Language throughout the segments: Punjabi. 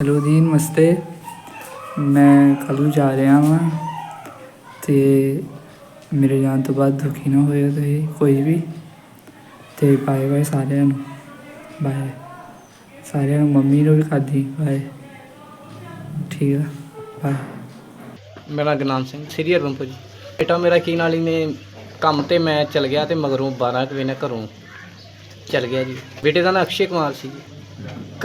ਹੈਲੋ ਜੀ ਨਮਸਤੇ ਮੈਂ ਕੱਲ੍ਹ ਨੂੰ ਜਾ ਰਿਹਾ ਵਾਂ ਅਤੇ ਮੇਰੇ ਜਾਣ ਤੋਂ ਬਾਅਦ ਦੁਖੀ ਨਾ ਹੋਇਓ ਤੁਸੀਂ, ਕੋਈ ਵੀ। ਅਤੇ ਬਾਏ ਬਾਏ ਸਾਰਿਆਂ ਨੂੰ। ਬਾਏ ਸਾਰਿਆਂ ਨੂੰ ਮੰਮੀ ਨੂੰ ਵੀ ਖਾਦੀ ਬਾਏ ਠੀਕ ਆ ਬਾਏ ਮੇਰਾ ਗੁਰਨਾਮ ਸਿੰਘ, ਸ੍ਰੀ ਹਰਮਪੁਰ ਜੀ। ਬੇਟਾ ਮੇਰਾ ਕੀ ਨਾਲ ਹੀ ਨੇ, ਕੰਮ ਤੇ ਮੈਂ ਚਲ ਗਿਆ ਤੇ ਮਗਰੋਂ 12 ਕੁ ਵਜੇ ਨਾਲ ਘਰੋਂ ਚਲ ਗਿਆ ਜੀ। ਬੇਟੇ ਦਾ ਨਾਂ ਅਕਸ਼ੇ ਕੁਮਾਰ ਸੀ ਜੀ।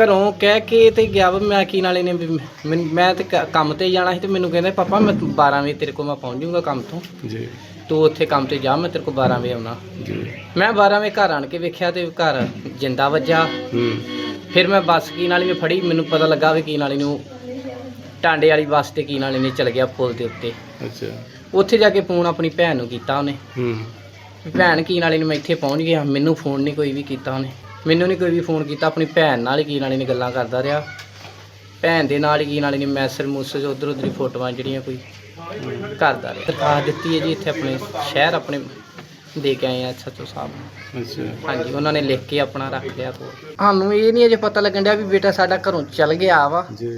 ਘਰੋਂ ਕਹਿ ਕੇ ਤੇ ਗਿਆ ਵਾ ਮੈਂ ਕੀ ਨਾਲੇ ਨੇ ਵੀ ਮੈਨ- ਮੈਂ ਤੇ ਕ- ਕੰਮ ਤੇ ਜਾਣਾ ਸੀ ਤੇ ਮੈਨੂੰ ਕਹਿੰਦੇ ਪਾਪਾ ਮੈਂ 12 ਵਜੇ ਤੇਰੇ ਕੋਲ ਮੈਂ ਪਹੁੰਚ ਜਾਊਂਗਾ ਕੰਮ ਤੋਂ। ਜੀ। ਤੂੰ ਉੱਥੇ ਕੰਮ ਤੇ ਜਾ ਮੈਂ ਤੇਰੇ ਕੋਲ 12 ਵਜੇ ਆਉਣਾ। ਜੀ। ਮੈਂ 12 ਵਜੇ ਘਰ ਆਣ ਕੇ ਵੇਖਿਆ ਤੇ ਘਰ ਜਿੰਦਾ ਵੱਜਾ ਹੂੰ। ਫਿਰ ਮੈਂ ਬੱਸ ਕੀ ਨਾਲੀ ਨੇ ਫੜੀ ਮੈਨੂੰ ਪਤਾ ਲੱਗਾ ਵੀ ਕੀ ਨਾਲੀ ਨੂੰ ਟਾਂਡੇ ਵਾਲੀ ਬੱਸ ਤੇ ਕੀ ਨਾਲੀ ਨੇ ਚਲ ਗਿਆ ਪੁਲ ਦੇ ਉੱਤੇ। ਅੱਛਾ। ਉੱਥੇ ਜਾ ਕੇ ਫੋਨ ਆਪਣੀ ਭੈਣ ਨੂੰ ਕੀਤਾ ਉਹਨੇ। ਹੂੰ। ਵੀ ਭੈਣ ਕੀ ਨਾਲੇ ਨੂੰ ਮੈਂ ਇੱਥੇ ਪਹੁੰਚ ਗਿਆ ਮੈਨੂੰ ਫੋਨ ਨਹੀਂ ਕੋਈ ਵੀ ਕੀਤਾ ਉਹਨੇ। ਮੈਨੂੰ ਨਹੀਂ ਕੋਈ ਵੀ ਫੋਨ ਕੀਤਾ ਆਪਣੀ ਭੈਣ ਨਾਲ ਹੀ ਕੀ ਨਾਲੇ ਨੇ ਗੱਲਾਂ ਕਰਦਾ ਰਿਹਾ। ਭੈਣ ਦੇ ਨਾਲ ਹੀ ਕੀ ਨਾਲੇ ਨੇ ਮੈਸੇਜ ਮੂਸੇਜ ਉਧਰ ਉਧਰ ਫੋਟੋਆਂ ਜਿਹੜੀਆਂ ਕੋਈ ਕਰਦਾ ਰਿਹਾ। ਦਰਖਾਸਤ ਦਿੱਤੀ ਹੈ ਜੀ ਇੱਥੇ ਆਪਣੇ ਸ਼ਹਿਰ ਆਪਣੇ ਦੇ ਕੇ ਆਏ ਆ ਸੱਚੋ ਸਾਹਿਬ ਅੱਛਾ। ਹਾਂਜੀ ਉਹਨਾਂ ਨੇ ਲਿਖ ਕੇ ਆਪਣਾ ਰੱਖ ਲਿਆ। ਕੋਲ ਸਾਨੂੰ ਇਹ ਨਹੀਂ ਅਜੇ ਪਤਾ ਲੱਗਣ ਡਿਆ ਵੀ ਬੇਟਾ ਸਾਡਾ ਘਰੋਂ ਚਲ ਗਿਆ ਵਾ। ਜੀ।